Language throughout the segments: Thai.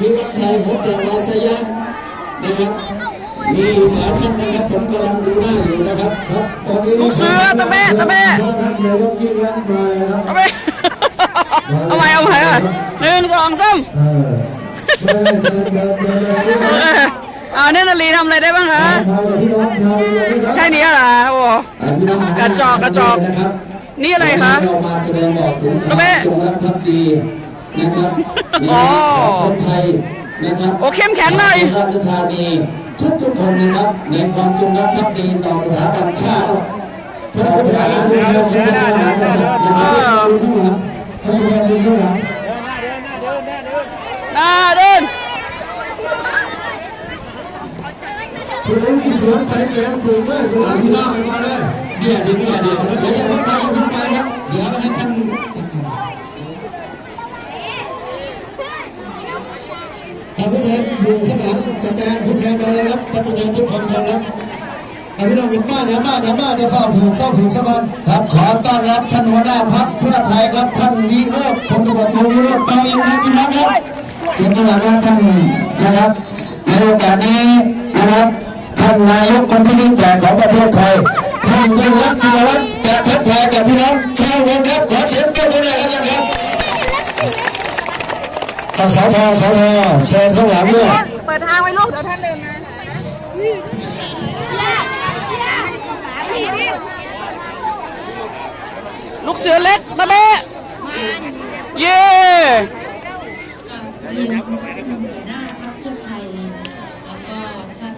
มีวัดชัยหัวแต่วาสยะนะครับ มีหลายท่านนะครับ ผมกำลังดูหน้าอยู่นะครับครับตอนนี้ลูกเสือตะเบ้ตะเบ้ท่านนายกยิ่งรักมาครับเอาไปเอาไปเอาไปอะหนึ่งสองสามเออเดินเดินเดินเดินเดินเดินเออเอาเนี่ยนาลีทำอะไรได้บ้างคะทางกับพี่น้องชาวเรือนะครับแค่นี้เหรอโอ้อ่าพี่น้องกระจอกกระจอกนะครับนี่อะไรคะเรามาแสดงออกถึงคตะวามเบ้จงรักภักดี นะครับอ๋อของคนไทยนะครับโอ้เข้มแข็งหน่อยราชธานีทุกทุกๆคนนะครับในความจงรักภักดีต่อสถาบันชาติต่อสถาบันของพระมหากษัตริย์นะครับดูข้างหลังท่านผู้ชมดูข้างหลังหน้าเดินคุณได้มีสวนไปแปลงปลูกด้วยปลูกที่น้องมาเลยเดี๋ยวเดี๋ยวเดี๋ยวเดี๋ยวเดี๋ยวอย่าเพิ่งไปอย่าเพิ่งไปครับเดี๋ยวให้ท่าน ท่าน ผู้แทนอยู่ข้างหลังสัญญาณผู้แทนมาเลยครับท่านผู้แทนทุกคนครับท่านพี่น้องเป็นบ้านนะบ้านนะบ้านจะเฝ้าผูกเฝ้าผูกสมบันครับขอต้อนรับท่านหัวหน้าพักเพื่อไทยครับท่านวิโรจน์พงศ์ตำรวจโทวิโรจน์เปาอินครับพี่น้องครับเชิญท่นะครับท่านนะครับในโอกาสนี้นะครับท่านนายกคนที่ยิ่งใหญ่ของประเทศไทยท่านยิ่งรักจิรวัตรจะทักทายกับพี่น้องชาวเมืองครับขอเสียงปรบมือหน่อยครับท่านครับ สสทสทเชิญข้างหลังด้วยเปิดทางไว้ลูกเดี๋ยวท่านเดินมาลูกเสือเล็กตะเบ้เย่เรียนหัวหน้าพรรคเพื่อไทยแล้วก็ท่าน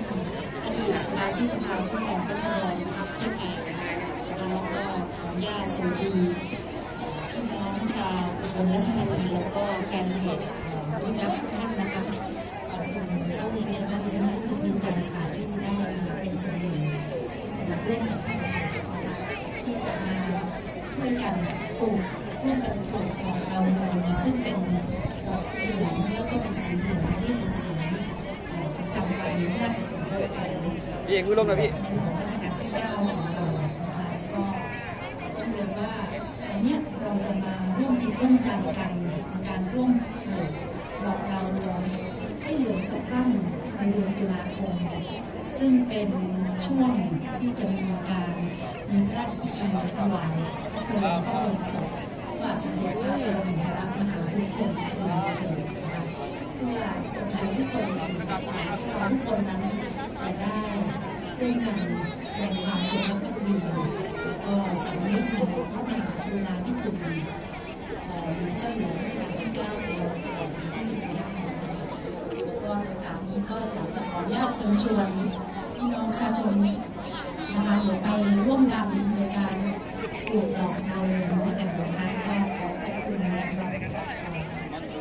อดีตสมาชิกสภาผู้แทนราษฎรพรรคเพื่อไทยแล้วก็ขออนุญาสวัสดีาวอุบลราชธานีแล้วก็แฟนเพจยิ่งรักทุกท่านนะคะก่อนอื่นต้องเรียนว่าดิฉันรู้สึกดีใจค่ะที่ได้เป็นส่วนหนึ่งที่จะมาร่วมกับแฟนเพจนที่จะมาช่วยกันปลูกร่วมกันปลูกดอกดาเรืองซึ่งเป็นดอกสีเหลืองแล้วก็เป็นสีเหลืองที่เป็นสีประจำวันราชสมภพของพี่เอกคุยลงนะพี่ในหลวงรัชกาลที่9ของเรานะคะก็ต้องเรียนว่าในเนี้ยเราจะมา ร่วมจิตร่วมใจกันในการร่วมปลูกดอกดาวเรืองให้เหลืองสะพรั่งในเดือนตุลาคม ซึ่งเป็นช่วงที่จะมีการมีพระราชพิธีถวายพระเพลิงพระบรมศพพระบาทสมเด็จพระปรมินทรมหาภูมิพลอดุลยเดชเพื่อคนไทยทุกคนทุกคนนั้นจะได้ร่วมกันแสดงความจงรักภักดีแล้วก็สำนึกในพระมหากรุณาธิคุณของเจ้าอยู่หัวรัชกาลที่9ในรัชกาลที่10ปีหน้านะคะ แล้วก็ในโอกาสนี้ก็อยากจะขออนุ ญาตเชิญชวนพี่น้องประชาชนนะคะเดี๋ยวไปร่วมกันในการปลูกดอกดาวเรืองด้วยกันนะคะก็ขอขอบคุณสำหรับ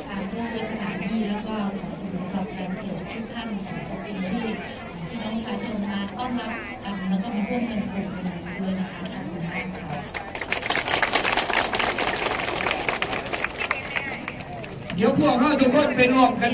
การเลือกสถานที่แล้วก็ขอบคุณสำหรับแฟนเพจทุกท่านขอบคุณที่พี่น้องประชาชนมาต้อนรับกันแล้วก็มาร่วมกันปลูกกันด้วยนะคะขอบคุณมากค่ะเดี๋ยวพวกเราทุกคนไปรวมกัน